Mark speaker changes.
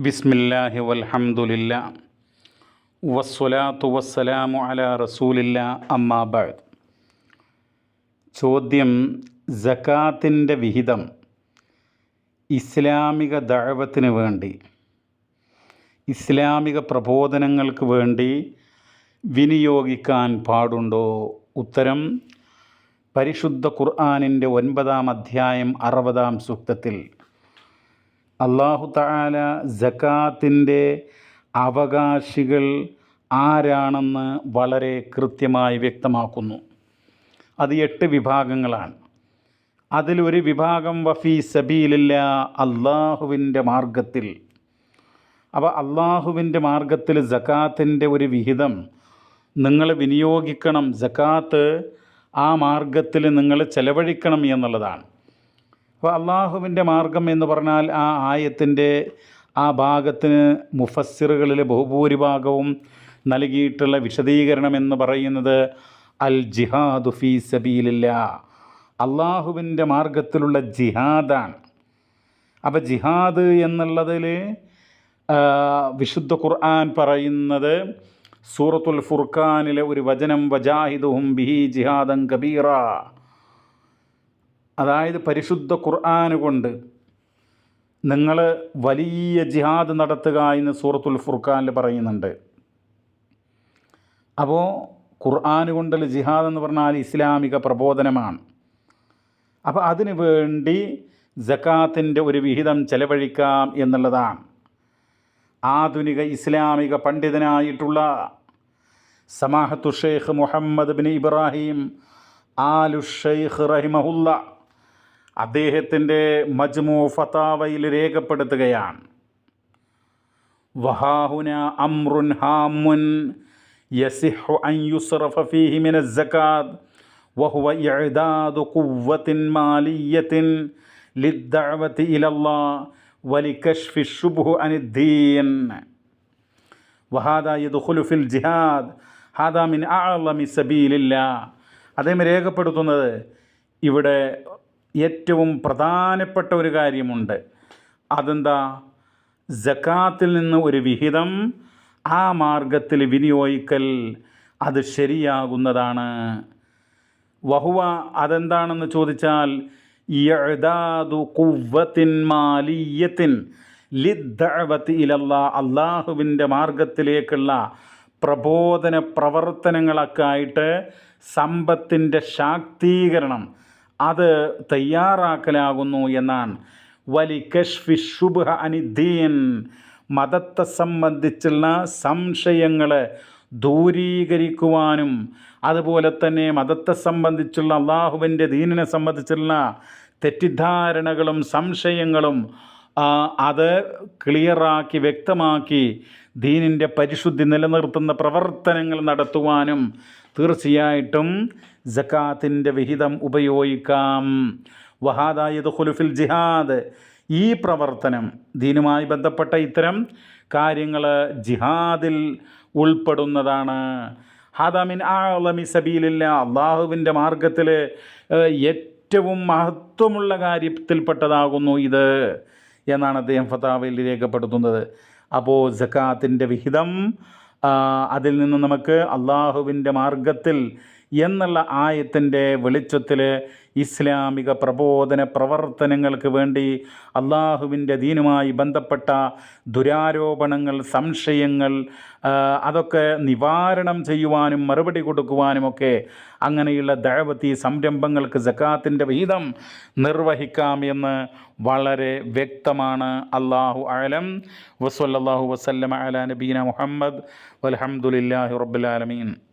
Speaker 1: ബിസ്മില്ലാഹി വൽഹംദുലില്ല. വസ്സലാത്തു വസ്സലാമു അല റസൂലില്ല. അമ്മാബാദ് ചോദ്യം ജക്കാത്തിന്റെ വിഹിതം ഇസ്ലാമിക ദഴവത്തിന് വേണ്ടി ഇസ്ലാമിക പ്രബോധനങ്ങൾക്ക് വേണ്ടി വിനിയോഗിക്കാൻ പാടുണ്ടോ? ഉത്തരം പരിശുദ്ധ ഖുർആാനിന്റെ ഒൻപതാം അധ്യായം അറുപതാം സൂക്തത്തിൽ അള്ളാഹു താല ജക്കാത്തിന്റെ അവകാശികൾ ആരാണെന്ന് വളരെ കൃത്യമായി വ്യക്തമാക്കുന്നു. അത് എട്ട് വിഭാഗങ്ങളാണ്. അതിലൊരു വിഭാഗം വഫീ സബീലില്ല അള്ളാഹുവിന്റെ മാർഗത്തിൽ. അപ്പോൾ അള്ളാഹുവിന്റെ മാർഗത്തിൽ ജക്കാത്തിന്റെ ഒരു വിഹിതം നിങ്ങൾ വിനിയോഗിക്കണം ജക്കാത്ത് ആ മാർഗത്തിൽ നിങ്ങൾ ചെലവഴിക്കണം എന്നുള്ളതാണ്. അപ്പോൾ അള്ളാഹുവിന്റെ മാർഗം എന്ന് പറഞ്ഞാൽ ആ ആയത്തിന്റെ ആ ഭാഗത്തിന് മുഫസ്സിറുകളിലെ ബഹുഭൂരിഭാഗവും നൽകിയിട്ടുള്ള വിശദീകരണം എന്ന് പറയുന്നത് അൽ ജിഹാദു ഫീ സബീലില്ല. അള്ളാഹുവിന്റെ മാർഗത്തിലുള്ള ജിഹാദാണ്. അപ്പോൾ ജിഹാദ് എന്നുള്ളതിൽ വിശുദ്ധ ഖുർആൻ പറയുന്നത് സൂറത്തുൽ ഫുർഖാനിലെ ഒരു വചനം വജാഹിദുഹും ബിഹി ജിഹാദം കബീറ. അതായത് പരിശുദ്ധ ഖുർആൻ കൊണ്ട് നിങ്ങൾ വലിയ ജിഹാദ് നടത്തുക എന്ന് സൂറത്തുൽ ഫുർഖാനിൽ പറയുന്നുണ്ട്. അപ്പോൾ ഖുർആൻ കൊണ്ടുള്ള ജിഹാദ് എന്ന് പറഞ്ഞാൽ ഇസ്ലാമിക പ്രബോധനമാണ്. അപ്പോൾ അതിനു വേണ്ടി ജക്കാത്തിന്റെ ഒരു വിഹിതം ചെലവഴിക്കാം എന്നുള്ളതാണ്. ആധുനിക ഇസ്ലാമിക പണ്ഡിതനായിട്ടുള്ള സമാഹത്തു Sheikh Muhammad bin Ibrahim Al Sheikh റഹിമഹുല്ല അദ്ദേഹത്തിന്റെ മജ്മു ഫതാവയിൽ രേഖപ്പെടുത്തുകയാണ്. വഹാഹുന അമ്രുൻ ഹാമുൻ യസിഹു അൻ യുസ്റഫ ഫീഹി മിന സക്കാത്ത് വഹുവ ഇഅദാദു ഖുവത്തിൻ മാലിയത്തിൻ ലിദ്ദഅവത്തി ഇലല്ലാഹ് വലികശ്ഫി ശുബ്ഹു അനിദ്ദീൻ. വഹാദാ യദ്ഖുലു ഫിൽ ജിഹാദ് ഹാദാ മിൻ അഅലമി സബീലില്ലാ. അദ്ദേഹം രേഖപ്പെടുത്തുന്നത് ഇവിടെ ഏറ്റവും പ്രധാനപ്പെട്ട ഒരു കാര്യമുണ്ട്. അതെന്താ? ജക്കാത്തിൽ നിന്ന് ഒരു വിഹിതം ആ മാർഗത്തിൽ വിനിയോഗിക്കൽ അത് ശരിയാകുന്നതാണ്. വഹുവ അതെന്താണെന്ന് ചോദിച്ചാൽ യഅദാദു ഖുവ്വത്തിൻ മാലിയത്തിൻ ലിദ്ദഅവത്തി ഇലല്ലാ അള്ളാഹുവിന്റെ മാർഗത്തിലേക്കുള്ള പ്രബോധന പ്രവർത്തനങ്ങളൊക്കെ ആയിട്ട് സമ്പത്തിന്റെ ശാക്തീകരണം അത് തയ്യാറാക്കലാകുന്നു എന്നാണ്. വലി കഷ്ഫി ശുഭ അനിദ്ദീൻ. മതത്തെ സംബന്ധിച്ചുള്ള സംശയങ്ങൾ ദൂരീകരിക്കുവാനും അതുപോലെ തന്നെ മതത്തെ സംബന്ധിച്ചുള്ള അള്ളാഹുവിന്റെ ദീനിനെ സംബന്ധിച്ചുള്ള തെറ്റിദ്ധാരണകളും സംശയങ്ങളും അത് ക്ലിയറാക്കി വ്യക്തമാക്കി ദീനിന്റെ പരിശുദ്ധി നിലനിർത്തുന്ന പ്രവർത്തനങ്ങൾ നടത്തുവാനും തീർച്ചയായിട്ടും ജക്കാത്തിന്റെ വിഹിതം ഉപയോഗിക്കാം. വഹാദായത് ഹുലുഫിൽ ജിഹാദ്. ഈ പ്രവർത്തനം ദീനുമായി ബന്ധപ്പെട്ട ഇത്തരം കാര്യങ്ങൾ ജിഹാദിൽ ഉൾപ്പെടുന്നതാണ്. ഹാദാമിൻ ആളമി സബീലില്ല. അള്ളാഹുവിന്റെ മാർഗത്തിൽ ഏറ്റവും മഹത്വമുള്ള കാര്യത്തിൽപ്പെട്ടതാകുന്നു ഇത്. എന്നാണ് അദ്ദേഹം ഫതാവയിൽ രേഖപ്പെടുത്തുന്നത്. അപ്പോൾ ജക്കാത്തിന്റെ വിഹിതം അതിൽ നിന്ന് നമുക്ക് അള്ളാഹുവിന്റെ മാർഗത്തിൽ എന്നുള്ള ആയത്തിന്റെ വെളിച്ചത്തിൽ ഇസ്ലാമിക പ്രബോധന പ്രവർത്തനങ്ങൾക്ക് വേണ്ടി അള്ളാഹുവിന്റെ ദീനുമായി ബന്ധപ്പെട്ട ദുരാരോപണങ്ങൾ സംശയങ്ങൾ അതൊക്കെ നിവാരണം ചെയ്യുവാനും മറുപടി കൊടുക്കുവാനുമൊക്കെ അങ്ങനെയുള്ള ദഴവത്തി സംരംഭങ്ങൾക്ക് ജക്കാത്തിന്റെ വിഹിതം നിർവഹിക്കാം എന്ന് വളരെ വ്യക്തമാണ്. അള്ളാഹു അലം. വസ്വല്ലാഹു വസ്ലം അല നബീന മുഹമ്മദ്. വലഹമുല്ലാഹി റബ്ബുലാലമീൻ